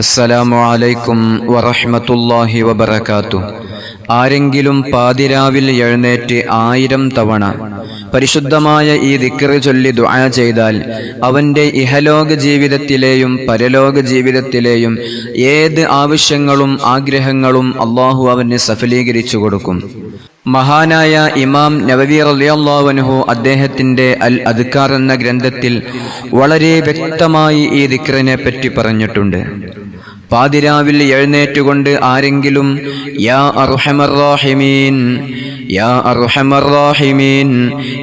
അസ്സലാമു അലൈക്കും വറഹ്മത്തുള്ളാഹി വബറകാത്തു ആരെങ്കിലും പാതിരാവിൽ എഴുന്നേറ്റ് ആയിരം തവണ പരിശുദ്ധമായ ഈ ദിക്ർ ചൊല്ലി ദുആ ചെയ്താൽ അവന്റെ ഇഹലോക ജീവിതത്തിലെയും പരലോക ജീവിതത്തിലെയും ഏത് ആവശ്യങ്ങളും ആഗ്രഹങ്ങളും അള്ളാഹു അവന് സഫലീകരിച്ചു കൊടുക്കും. മഹാനായ ഇമാം നവവി റളിയല്ലാഹു അദ്ദേഹത്തിന്റെ അൽ അദ്കാർ എന്ന ഗ്രന്ഥത്തിൽ വളരെ വ്യക്തമായി ഈ ദിക്റിനെ പറ്റി പറഞ്ഞിട്ടുണ്ട്. പാതിരാവിൽ എഴുന്നേറ്റുകൊണ്ട് ആരെങ്കിലും യാ അർഹമർ റാഹിമീൻ യാ അർഹമർ റാഹിമീൻ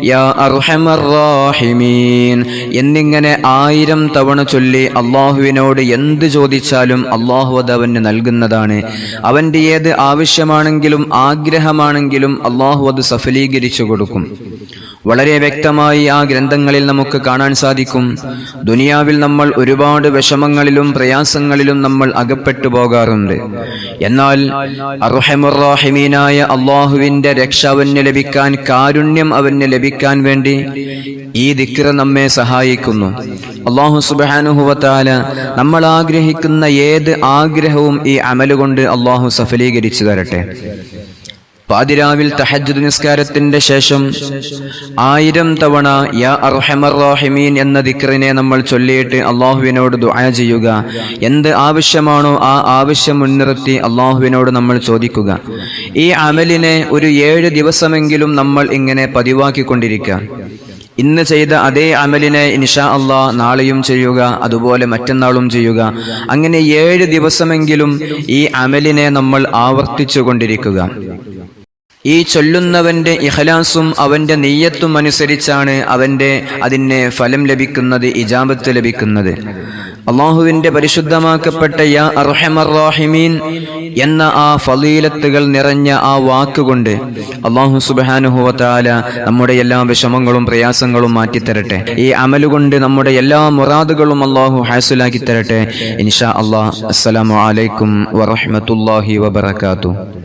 യാ അർഹമർ റാഹിമീൻ എന്നിങ്ങനെ ആയിരം തവണ ചൊല്ലി അള്ളാഹുവിനോട് എന്ത് ചോദിച്ചാലും അള്ളാഹു അത് അവന് നൽകുന്നതാണ്. അവന്റെ ഏത് ആവശ്യമാണെങ്കിലും ആഗ്രഹമാണെങ്കിലും അള്ളാഹു അത് സഫലീകരിച്ചു കൊടുക്കും. വളരെ വ്യക്തമായി ആ ഗ്രന്ഥങ്ങളിൽ നമുക്ക് കാണാൻ സാധിക്കും. ദുനിയാവിൽ നമ്മൾ ഒരുപാട് വിഷമങ്ങളിലും പ്രയാസങ്ങളിലും നമ്മൾ അകപ്പെട്ടു പോകാറുണ്ട്. എന്നാൽ അർഹമുറാഹിമീനായ അള്ളാഹുവിന്റെ രക്ഷ അവന് ലഭിക്കാൻ കാരുണ്യം അവന് ലഭിക്കാൻ വേണ്ടി ഈ ദിക്ര നമ്മെ സഹായിക്കുന്നു. അള്ളാഹു സുബാനുഹുവത്താല നമ്മൾ ആഗ്രഹിക്കുന്ന ഏത് ആഗ്രഹവും ഈ അമലുകൊണ്ട് അള്ളാഹു സഫലീകരിച്ചു തരട്ടെ. പാതിരാവിൽ തഹജ്ജുദ് നിസ്കാരത്തിന്റെ ശേഷം ആയിരം തവണ യാ അർഹമർ എന്ന ദിക്റിനെ നമ്മൾ ചൊല്ലിയിട്ട് അള്ളാഹുവിനോട് ദുആ ചെയ്യുക. എന്ത് ആവശ്യമാണോ ആ ആവശ്യം മുൻനിർത്തി അള്ളാഹുവിനോട് നമ്മൾ ചോദിക്കുക. ഈ അമലിനെ ഒരു ഏഴ് ദിവസമെങ്കിലും നമ്മൾ ഇങ്ങനെ പതിവാക്കിക്കൊണ്ടിരിക്കുക. ഇന്ന് ചെയ്ത അതേ അമലിനെ ഇൻഷാ അള്ളാ നാളെയും ചെയ്യുക അതുപോലെ മറ്റന്നാളും ചെയ്യുക. അങ്ങനെ ഏഴ് ദിവസമെങ്കിലും ഈ അമലിനെ നമ്മൾ ആവർത്തിച്ചു കൊണ്ടിരിക്കുക ഈ ചൊല്ലുന്നവന്റെ ഇഖലാസും അവന്റെ നെയ്യത്തും അനുസരിച്ചാണ് അവന്റെ അതിന് ഫലം ലഭിക്കുന്നത് ഇജാബത്ത് ലഭിക്കുന്നത്. അള്ളാഹുവിന്റെ പരിശുദ്ധമാക്കപ്പെട്ട യാ അർഹമർ റാഹിമീൻ എന്ന ആ ഫലീലത്തുകൾ നിറഞ്ഞ ആ വാക്കുകൊണ്ട് അള്ളാഹു സുബാനുഹുവത്താല നമ്മുടെ എല്ലാ വിഷമങ്ങളും പ്രയാസങ്ങളും മാറ്റിത്തരട്ടെ. ഈ അമലുകൊണ്ട് നമ്മുടെ എല്ലാ മുറാദുകളും അള്ളാഹു ഹാസുലാക്കി തരട്ടെ ഇൻഷാ അള്ളാഹ്. അസ്സലാമു അലൈക്കും വറഹ്മത്തുള്ളാഹി വബറകാതുഹു.